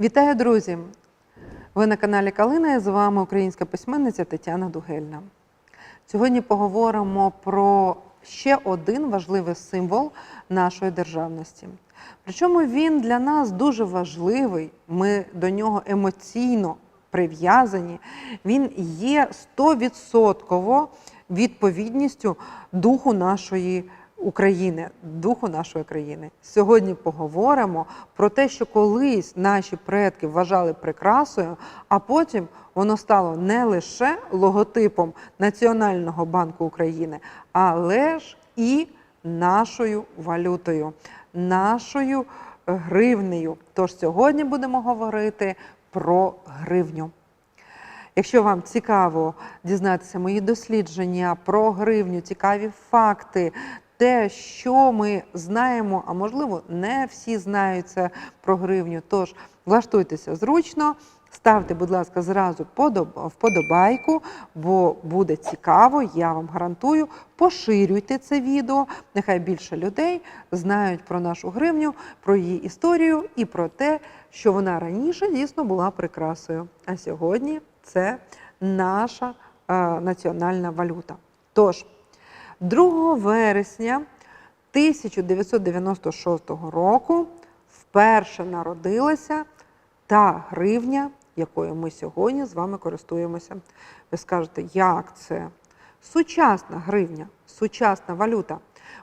Вітаю, друзі! Ви на каналі Калина і з вами українська письменниця Тетяна Дугельна. Сьогодні поговоримо про ще один важливий символ нашої державності. Причому він для нас дуже важливий, ми до нього емоційно прив'язані. Він є 100% відповідністю духу нашої України, духу нашої країни. Сьогодні поговоримо про те, що колись наші предки вважали прикрасою, а потім воно стало не лише логотипом Національного банку України, але ж і нашою валютою, нашою гривнею. Тож сьогодні будемо говорити про гривню. Якщо вам цікаво дізнатися мої дослідження про гривню, цікаві факти, те, що ми знаємо, а можливо, не всі знають це про гривню. Тож влаштуйтеся зручно, ставте, будь ласка, зразу вподобайку, бо буде цікаво, я вам гарантую. Поширюйте це відео. Нехай більше людей знають про нашу гривню, про її історію і про те, що вона раніше дійсно була прикрасою. А сьогодні це наша е, національна валюта. Тож, 2 вересня 1996 року вперше народилася та гривня, якою ми сьогодні з вами користуємося. Ви скажете, як це? Сучасна гривня, сучасна валюта.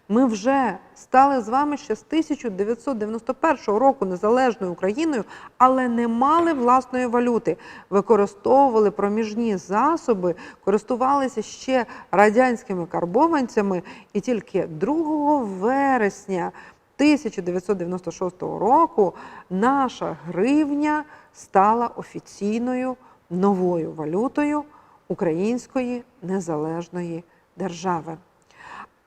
Ми вже стали з вами ще з 1991 року незалежною Україною, але не мали власної валюти. Використовували проміжні засоби, користувалися ще радянськими карбованцями, і тільки 2 вересня 1996 року наша гривня стала офіційною новою валютою Української незалежної держави.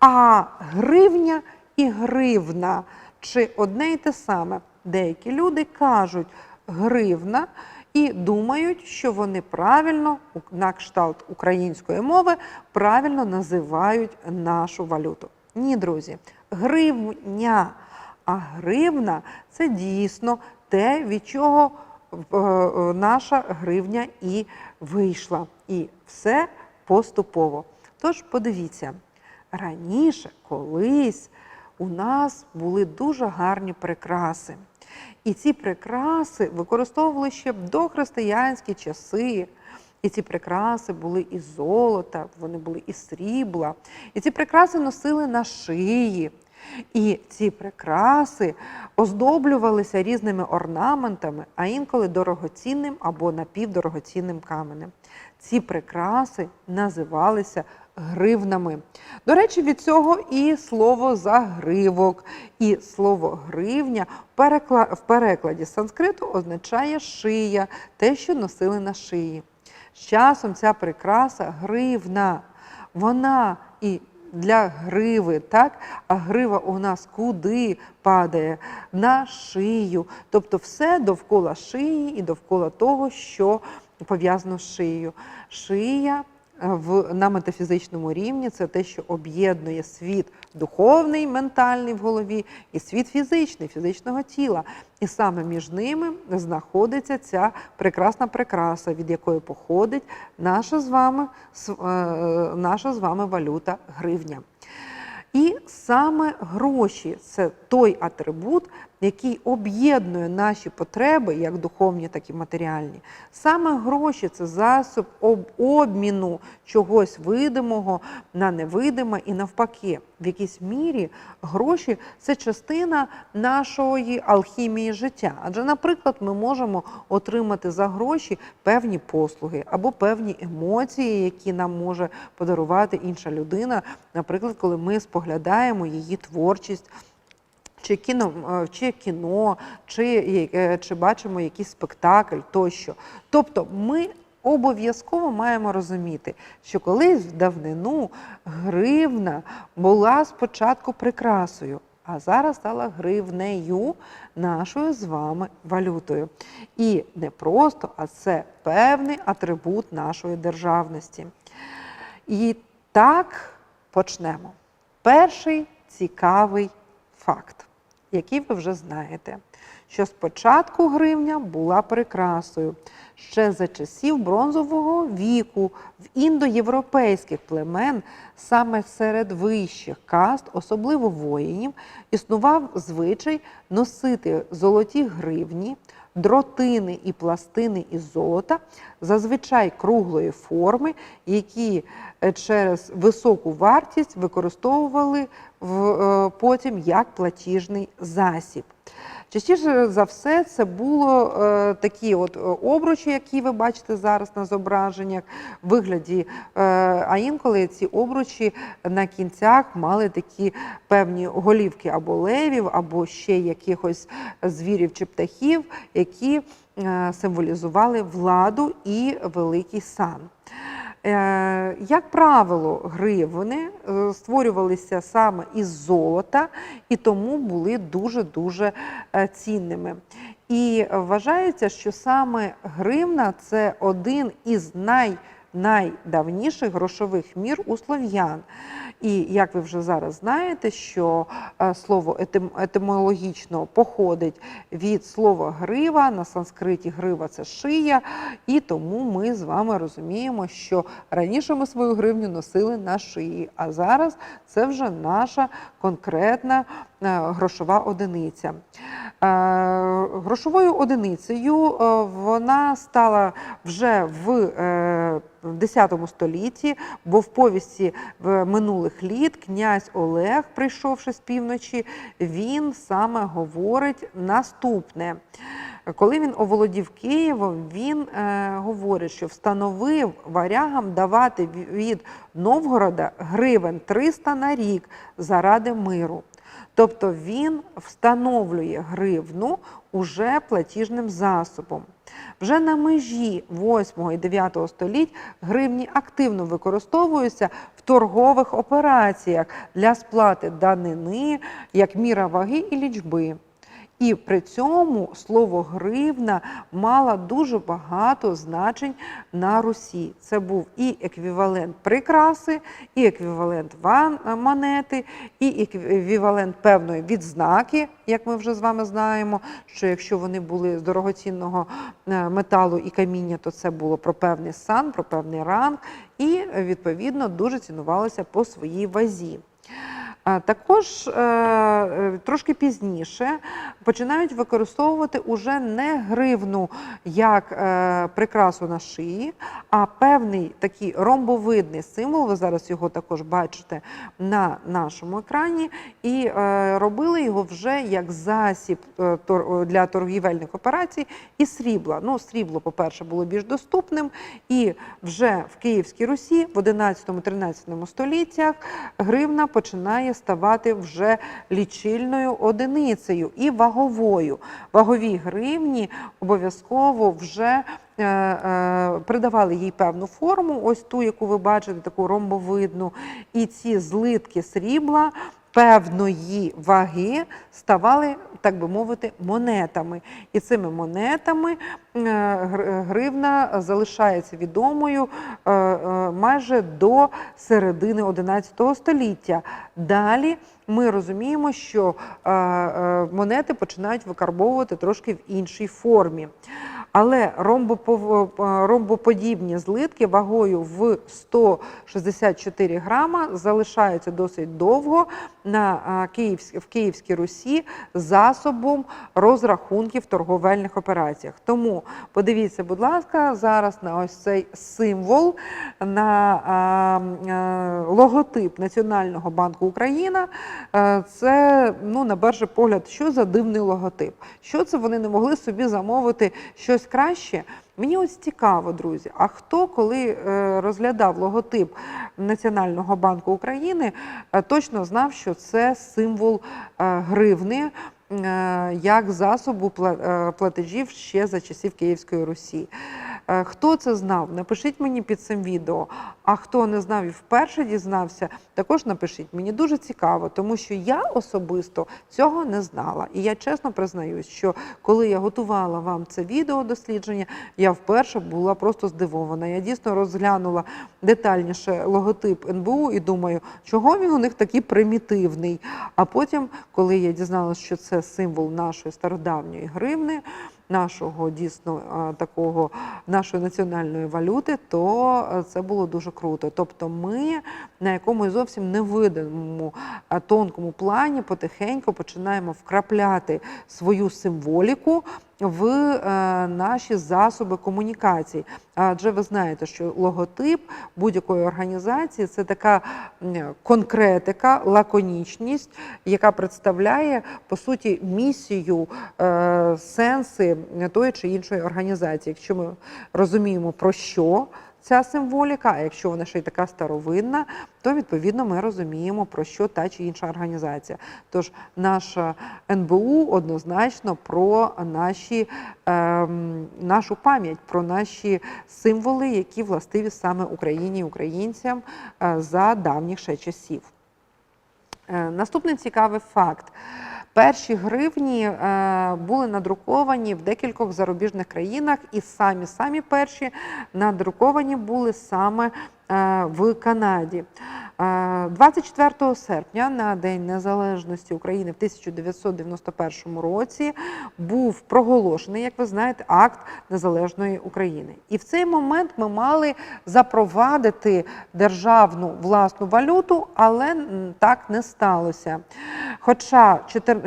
А гривня і гривна чи одне й те саме. Деякі люди кажуть гривна і думають, що вони правильно, на кшталт української мови, правильно називають нашу валюту. Ні, друзі, гривня. А гривна це дійсно те, від чого е, наша гривня і вийшла. І все поступово. Тож подивіться. Раніше, колись, у нас були дуже гарні прикраси. І ці прикраси використовували ще в дохристиянські часи. І ці прикраси були із золота, вони були із срібла. І ці прикраси носили на шиї. І ці прикраси оздоблювалися різними орнаментами, а інколи дорогоцінним або напівдорогоцінним каменем. Ці прикраси називалися гривнами. До речі, від цього і слово загривок, і слово гривня в перекладі санскриту означає шия, те, що носили на шиї. З часом ця прикраса гривна, вона і для гриви, так? А грива у нас куди падає? На шию. Тобто все довкола шиї і довкола того, що пов'язано з шиєю. Шия в, на метафізичному рівні це те, що об'єднує світ духовний, ментальний в голові, і світ фізичний, фізичного тіла. І саме між ними знаходиться ця прекрасна прикраса, від якої походить наша з вами, е, наша з вами валюта гривня. І саме гроші це той атрибут, який об'єднує наші потреби, як духовні, так і матеріальні. Саме гроші це засіб обміну чогось видимого на невидиме і навпаки. В якійсь мірі гроші це частина нашої алхімії життя. Адже, наприклад, ми можемо отримати за гроші певні послуги або певні емоції, які нам може подарувати інша людина. Наприклад, коли ми споглядаємо її творчість. Чи кіно, е, чи кіно, чи, е, чи бачимо якийсь спектакль тощо. Тобто ми обов'язково маємо розуміти, що колись в давнину гривна була спочатку прикрасою, а зараз стала гривнею нашою з вами валютою. І не просто, а це певний атрибут нашої державності. І так почнемо. Перший цікавий факт, який ви вже знаєте, що спочатку гривня була прикрасою. Ще за часів бронзового віку в індоєвропейських племен саме серед вищих каст, особливо воїнів, існував звичай носити золоті гривні, дротини і пластини із золота, зазвичай круглої форми, які е, через високу вартість використовували е, потім як платіжний засіб. Частіше за все, це було е, такі е, обручі, які ви бачите зараз на зображеннях, вигляді, е, а інколи ці обручі на кінцях мали такі певні голівки або левів, або ще якихось звірів чи птахів, які символізували владу і великий сан. Е, Як правило, гривни е, створювалися саме із золота і тому були дуже-дуже е, цінними. І вважається, що саме гривна це один із най найдавніших грошових мір у слов'ян. І як ви вже зараз знаєте, що е, слово етим- етимологічно походить від слова грива, на санскриті грива це шия, і тому ми з вами розуміємо, що раніше ми свою гривню носили на шиї, а зараз це вже наша конкретна грошова одиниця. Е, Грошовою одиницею е, вона стала вже в е, X столітті, бо в повісті минулих літ князь Олег, прийшовши з півночі, він саме говорить наступне. Коли він оволодів Києвом, він е, говорить, що встановив варягам давати від Новгорода гривень 300 на рік заради миру. Тобто він встановлює гривну уже платіжним засобом. Вже на межі 8 і 9 століть гривні активно використовуються в торгових операціях для сплати данини як міра ваги і лічби. І при цьому слово гривна мало дуже багато значень на Русі. Це був і еквівалент прикраси, і еквівалент ван- монети, і еквівалент певної відзнаки, як ми вже з вами знаємо, що якщо вони були з дорогоцінного е, металу і каміння, то це було про певний сан, про певний ранг, і е, відповідно дуже цінувалося по своїй вазі. Також е, е, трошки пізніше починають використовувати уже не гривну як е, прикрасу на шиї, а певний такий ромбовидний символ. Ви зараз його також бачите на нашому екрані, і робили його вже як засіб для торгівельних операцій і срібла. Ну, срібло, по-перше, було більш доступним, і вже в Київській Русі в 11-13 століттях гривна починає ставати вже лічильною одиницею і ваговою. Вагові гривні обов'язково вже е, е, придавали їй певну форму, ось ту, яку ви бачите, таку ромбовидну, і ці злитки срібла. Певної ваги ставали, так би мовити, монетами. І цими монетами е, гривна залишається відомою е, е, майже до середини 11 століття. Далі ми розуміємо, що монети починають викарбовувати трошки в іншій формі. Але е, ромбоподібні злитки вагою в 164 грама залишаються досить довго на в Київській Русі засобом розрахунків в торговельних операціях. Тому подивіться, будь ласка, зараз на ось цей символ, на е, логотип Національного банку Україна. Е, Це, ну, на перший погляд, що за дивний логотип? Що це вони не могли собі замовити щось краще? Мені ось цікаво, друзі, а хто, коли е, розглядав логотип Національного банку України, е, точно знав, що це символ е, гривни як засобу платежів ще за часів Київської Русі. Е, Хто це знав? Напишіть мені під цим відео. А хто не знав і вперше дізнався, також напишіть. Мені дуже цікаво, тому що я особисто цього не знала. І я чесно признаюсь, що коли я готувала вам це відео дослідження, я вперше була просто здивована. Я дійсно розглянула детальніше логотип НБУ і думаю, чого він у них такий примітивний. А потім, коли я дізналася, що це символ нашої стародавньої гривни, нашого дійсно такого нашої національної валюти, то е, це було дуже круто. Тобто, ми на якомусь зовсім невидимому тонкому плані потихеньку починаємо вкрапляти свою символіку в е, наші засоби комунікації. Адже ви знаєте, що логотип будь-якої організації це така конкретика, лаконічність, яка представляє по суті місію, е, сенси тої чи іншої організації. Якщо ми розуміємо про що. Ця символіка, а якщо вона ще й така старовинна, то відповідно ми розуміємо, про що та чи інша організація. Тож наша НБУ однозначно про наші, ем, нашу пам'ять, про наші символи, які властиві саме Україні і українцям е, за давніх ще часів. Е, Наступний цікавий факт. Перші гривні е, були надруковані в декількох зарубіжних країнах, і самі самі перші надруковані були саме е, в Канаді. Е, 24 серпня, на День Незалежності України в 1991 році, був проголошений, як ви знаєте, акт незалежної України. І в цей момент ми мали запровадити державну власну валюту, але так не сталося. Хоча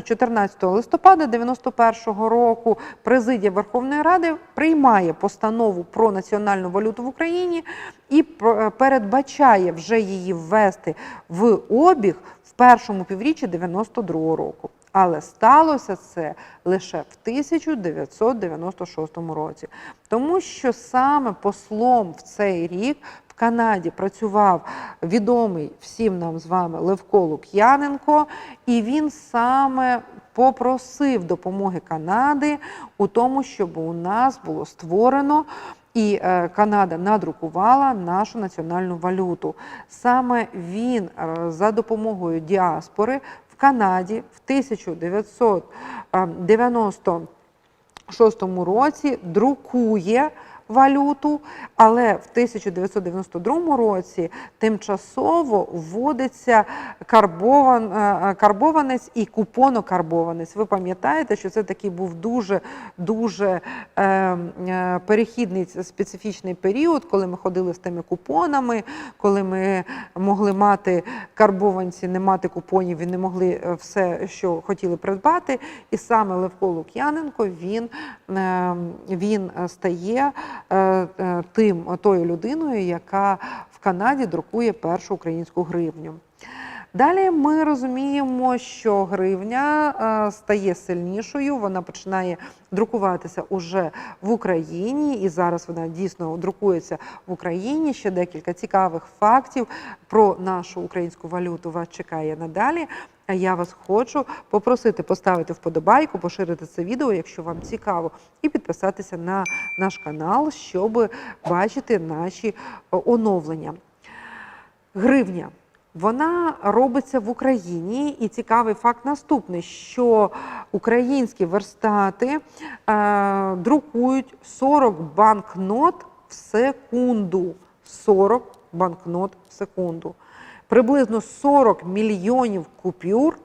14 листопада 91 року президія Верховної Ради приймає постанову про національну валюту в Україні і передбачає вже її ввести в обіг в першому півріччі 92 року. Але сталося це лише в 1996 році, тому що саме послом в цей рік в Канаді працював відомий всім нам з вами Левко Лук'яненко, і він саме попросив допомоги Канади у тому, щоб у нас було створено і е, Канада надрукувала нашу національну валюту. Саме він е, за допомогою діаспори в Канаді в 1996 році друкує валюту, але в 1992 році тимчасово вводиться карбован, е, карбованець і купонокарбованець. Ви пам'ятаєте, що це такий був дуже дуже е, е, перехідний специфічний період, коли ми ходили з тими купонами, коли ми могли мати карбованці, не мати купонів і не могли е, все, що хотіли придбати. І саме Левко Лук'яненко він, е, він е, стає е, е, тим тою людиною, яка в Канаді друкує першу українську гривню. Далі ми розуміємо, що гривня е, стає сильнішою, вона починає друкуватися уже в Україні, і зараз вона дійсно друкується в Україні. Ще декілька цікавих фактів про нашу українську валюту вас чекає надалі. Я вас хочу попросити поставити вподобайку, поширити це відео, якщо вам цікаво, і підписатися на наш канал, щоб бачити наші е, оновлення. Гривня. Вона робиться в Україні, і цікавий факт наступний: що українські верстати е, друкують 40 банкнот в секунду. 40 банкнот в секунду. Приблизно 40 мільйонів купюр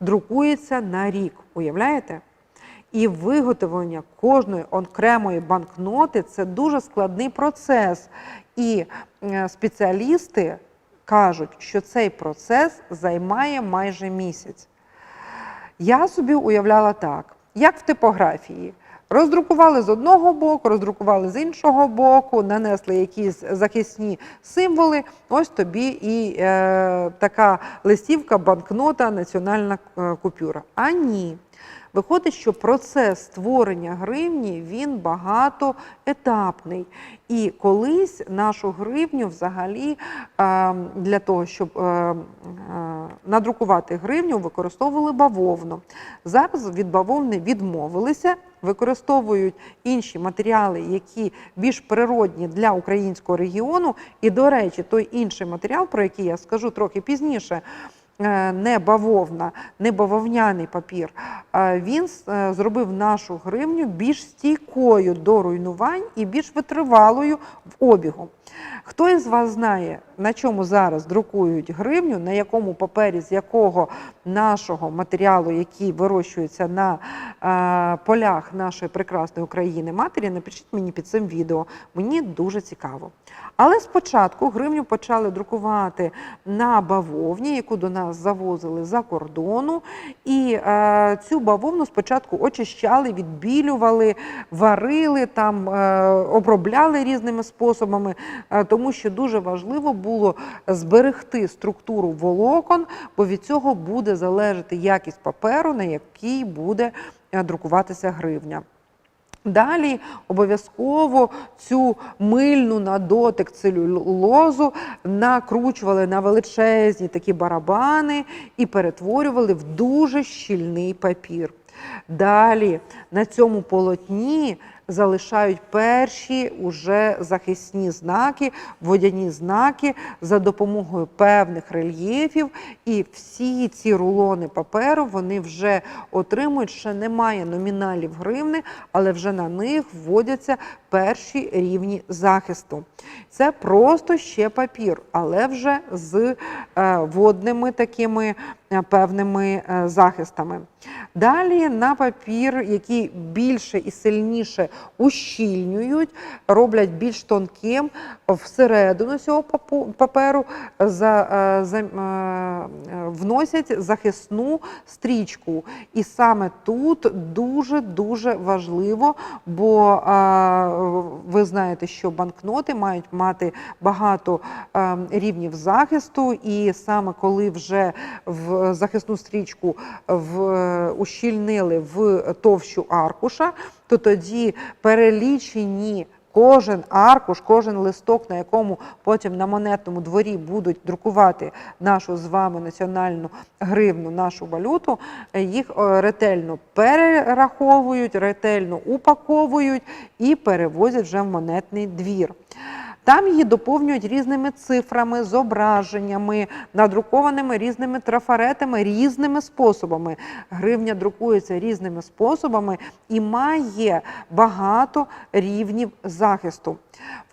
друкується на рік. Уявляєте? І виготовлення кожної окремої банкноти це дуже складний процес. І е, спеціалісти кажуть, що цей процес займає майже місяць. Я собі уявляла так, як в типографії. Роздрукували з одного боку, роздрукували з іншого боку, нанесли якісь захисні символи. Ось тобі і е, така листівка, банкнота, національна е, купюра. А ні. Виходить, що процес створення гривні він багатоетапний. І колись нашу гривню взагалі е, для того, щоб е, е, надрукувати гривню, використовували бавовну. Зараз від бавовни відмовилися використовують інші матеріали, які більш природні для українського регіону. І, до речі, той інший матеріал, про який я скажу трохи пізніше. Е, Не бавовна, не бавовняний папір. е, Він е, зробив нашу гривню більш стійкою до руйнувань і більш витривалою в обігу. Хто із вас знає, на чому зараз друкують гривню, на якому папері, з якого нашого матеріалу, який вирощується на полях нашої прекрасної України матері, напишіть мені під цим відео. Мені дуже цікаво. Але спочатку гривню почали друкувати на бавовні, яку до нас завозили за кордону. І е, цю бавовну спочатку очищали, відбілювали, варили, там, е, обробляли різними способами, е, тому що дуже важливо було зберегти структуру волокон, бо від цього буде залежати якість паперу, на який буде е, друкуватися гривня. Далі обов'язково цю мильну на дотик целюлозу накручували на величезні такі барабани і перетворювали в дуже щільний папір. Далі на цьому полотні залишають перші уже захисні знаки, водяні знаки за допомогою певних рельєфів. І всі ці рулони паперу вони вже отримують, ще немає номіналів гривни, але вже на них вводяться перші рівні захисту. Це просто ще папір, але вже з е, водними такими е, певними е, захистами. Далі на папір, який більше і сильніше ущільнюють, роблять більш тонким всередину цього паперу за, е, за, е, вносять захисну стрічку. І саме тут дуже-дуже важливо, бо е, ви знаєте, що банкноти мають мати багато рівнів захисту, і саме коли вже в захисну стрічку в, ущільнили в товщу аркуша, то тоді перелічені Кожен аркуш, кожен листок, на якому потім на монетному дворі будуть друкувати нашу з вами національну гривну, нашу валюту, їх е, ретельно перераховують, ретельно упаковують і перевозять вже в монетний двір. Там її доповнюють різними цифрами, зображеннями, надрукованими різними трафаретами, різними способами. Гривня друкується різними способами і має багато рівнів захисту.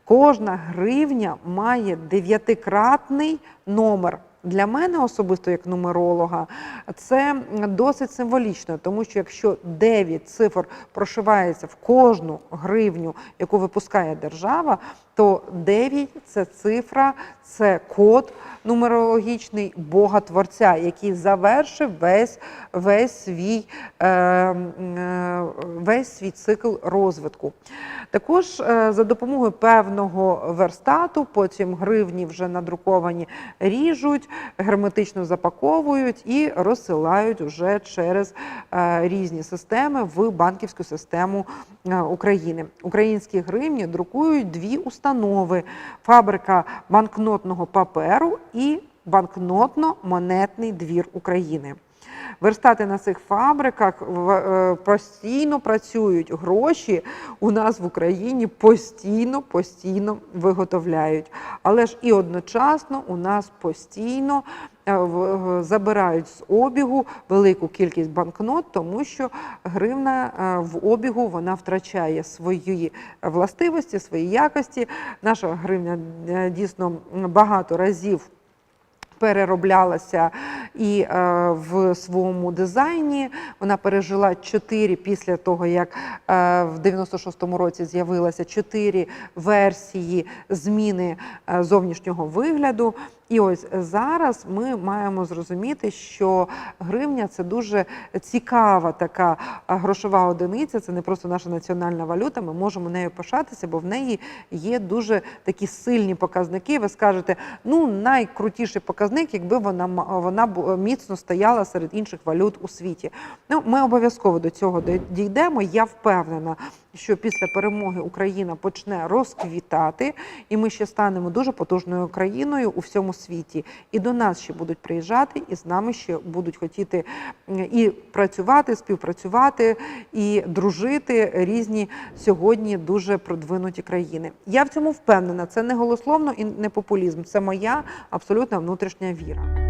Кожна гривня має дев'ятикратний номер. Для мене особисто, як нумеролога, це досить символічно, тому що якщо 9 цифр прошивається в кожну гривню, яку випускає держава, то 9 – це цифра, це код нумерологічний Бога Творця, який завершив весь, весь, свій, е, е, весь свій цикл розвитку. Також е, за допомогою певного верстату, потім гривні вже надруковані ріжуть, герметично запаковують і розсилають вже через е, різні системи в банківську систему України. Українські гривні друкують дві установи: фабрика банкнотного паперу і банкнотно-монетний двір України. Верстати на цих фабриках е, постійно працюють. Гроші у нас в Україні постійно, постійно виготовляють. Але ж і одночасно у нас постійно е, забирають з обігу велику кількість банкнот, тому що гривна е, в обігу вона втрачає свої властивості, свої якості. Наша гривня дійсно багато разів перероблялася і е, в своєму дизайні. Вона пережила чотири після того, як е, в 96-му році з'явилася чотири версії зміни е, зовнішнього вигляду. І ось зараз ми маємо зрозуміти, що гривня це дуже цікава така грошова одиниця. Це не просто наша національна валюта. Ми можемо нею пишатися, бо в неї є дуже такі сильні показники. Ви скажете, ну найкрутіший показник, якби вона вона міцно стояла серед інших валют у світі. Ну, ми обов'язково до цього дійдемо. Я впевнена, що після перемоги Україна почне розквітати, і ми ще станемо дуже потужною країною у всьому світі. І до нас ще будуть приїжджати, і з нами ще будуть хотіти і працювати, співпрацювати, і дружити різні сьогодні дуже продвинуті країни. Я в цьому впевнена. Це не голословно і не популізм. Це моя абсолютна внутрішня віра.